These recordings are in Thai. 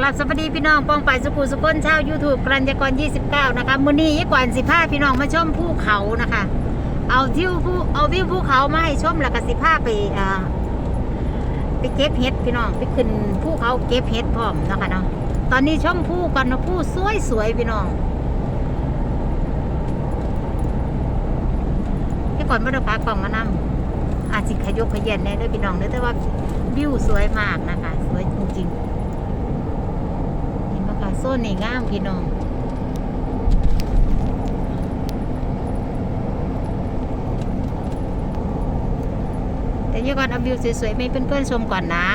กลับสวัสดีพี่น้องป้องไปสุขุสุก้นเช่าว YouTube กรัญญากร 29 นะคะมื้อนี้ก่อนสิพาพี่น้องมาชมภูเขานะคะ เอาทิวภูเอาวิวภูเขามาให้ชมแล้วก็สิพาไปอ่าไปเก็บเห็ดพี่น้องไปขึ้นภูเขาเก็บเห็ดพร้อมนะคะเนาะตอนนี้ชมภูกันนะภูสวยสวยพี่น้องพี่ก่อนไม่ได้พากล่องมานำอาจสิขยกขยันแน่เด้วยพี่น้องเด้อแต่ว่าวิวสวยมากนะคะ สวยจริงๆ โซนนี่งามพี่น้องแต่ยี่ก่อนเอาวิวสวยๆไม่เพื่อนๆชมก่อนนะ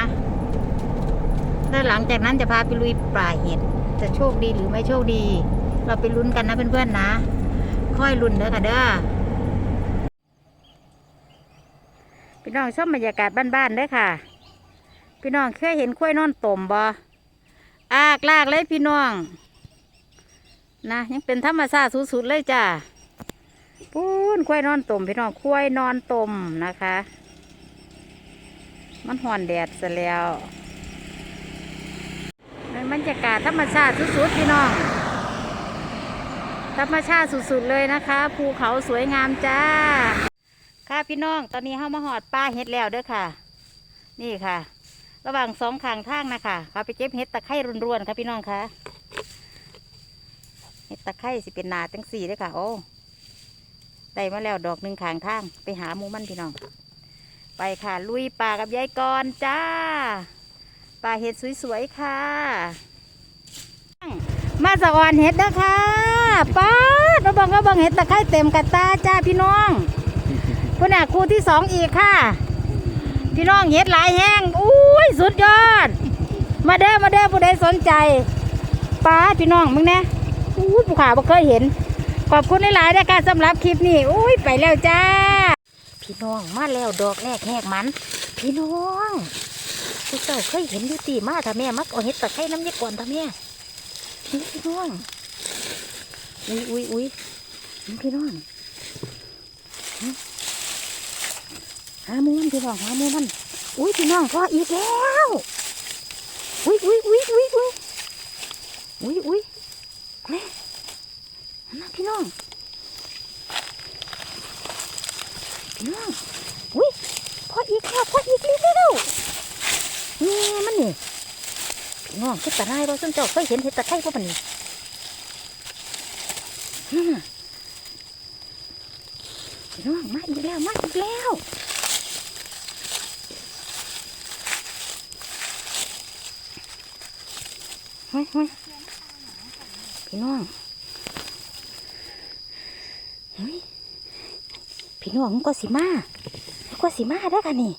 แล้วหลังจากนั้นจะพาไปลุยป่าเห็ดจะโชคดีหรือไม่โชคดี เราไปลุ้นกันนะเพื่อนๆนะ ค่อยลุ้นเด้อค่ะเด้อพี่น้องชมบบรรยากาศบ้านๆเด้อค่ะ พี่น้องเคยเห็นกล้วยนอนต่มบ่ อากลากเลยพี่น้องนะยังเป็นธรรมชาติสุดๆเลยจ้าปูนควายนอนตมพี่น้องควายนอนตมนะคะ มันห่อนแดดซะแล้วในบรรยากาศธรรมชาติสุดๆพี่น้อง ธรรมชาติสุดๆเลยนะคะ ภูเขาสวยงามจ้า ค่ะพี่น้องตอนนี้เข้ามาหอดป้าเห็ดแล้วเด้อค่ะ นี่ค่ะ ระหว่างสองข้างทางนะคะเขาไปเก็บเห็ดตะไคร่รวนๆค่ะพี่น้องคะเห็ดตะไคร่สิเป็นนาจังสี่เลยค่ะ โอ้ได้มาแล้วดอกหนึ่งข้างทาง ไปหาหมูมันพี่น้อง ไปค่ะลุยป่ากับยายกรจ้าป่าเห็ดสวยๆค่ะ มาสะออนเห็ดเด้อค่ะป้าดมาบังก็บังเห็ดตะไคร่เต็มกระตาจ้าพี่น้องคุณน่ะครูที่สองอีกค่ะ พี่น้องเห็ดหลายแห้งอุ้ยสุดยอด มาเด้อมาเด้อผู้ใดสนใจป้าพี่น้องมึงเนี่ยอุ้ยผู้ขาบ่เคยเห็น ขอบคุณหลายๆนะคะสำหรับคลิปนี้อุ้ยไปแล้วจ้า พี่น้องมาแล้วดอกแรกแหกมัน พี่น้องผู้เจ้าเคยเห็นอยู่ตีมาท่าแม่มักเอาเห็ดตะไคร้น้ำยาก่อนท่าแม่พี่น้องอุ้ยอุ้ยอุ้ยนี่พี่น้อง หามูมันพี่น้องหามูมัน อุ้ยพี่น้องพออีกแล้วอุ้ยอุ้ยอุ้ยอุ้ยอุ้ยอุ้ยอุ้ยแม่นั่นพี่น้องพี่น้องอุ้ยพออีกแล้วพออีกแล้วนี่มันนี่พี่น้องเห็ดตะไคร้บ่ส้นเจ้าเคยเห็นเห็ดตะไคร้บ่ปานนี้นั่นน่ะพี่น้องมาอีกแล้วมาอีกแล้ว ฮ้ยเฮ้ยพี่น้องเฮ้ยพี่น้องมันก็สิมาก็สิมาได้กันนี่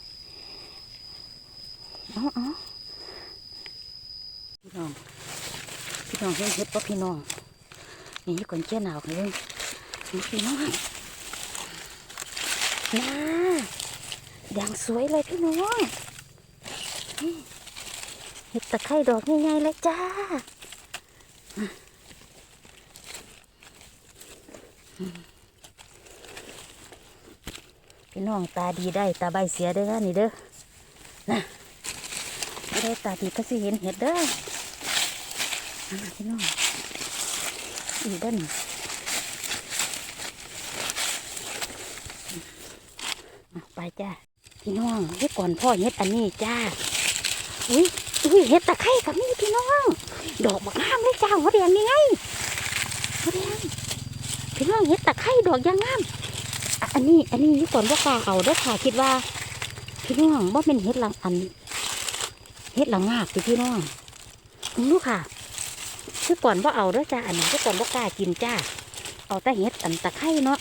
เอาเอาพี่น้อง พี่น้องเห็นเห็ดปะพี่น้อง นี่ก่อนเจ้าหนาวเลยพี่น้องน่าแดงสวยเลยพี่น้องนี่ เห็ดตะไคร่ดอกใหญ่ๆเลยจ้าพี่น้องตาดีได้ตาใบเสียเด้อนี่เด้อนะไม่ได้ตาดีก็สิเห็นเห็ดเด้อพี่น้องอีกด้านไปจ้าพี่น้องเฮ็ดก่อนพ่อเฮ็ดอันนี้จ้าอุ้ย อุ้ยเห็ดตะไคร้กับนี่พี่น้อง ดอกบักงามเลยจ้าหัวแดงนี่ไงหัวแดงพี่น้องเห็ดตะไคร้ดอกยังงามอันนี้ อันนี้ยี่ก่อนว่ากล้าเอาเด้อค่ะคิดว่า พี่น้องว่าเป็นเห็ดหลังอันเห็ดหลังงากสิพี่น้องรู้ค่ะคือก่อนว่าเอาเด้อจ้าอันนี้คือก่อนว่ากล้ากินจ้า เอาแต่เห็ดอันตะไคร้เนาะ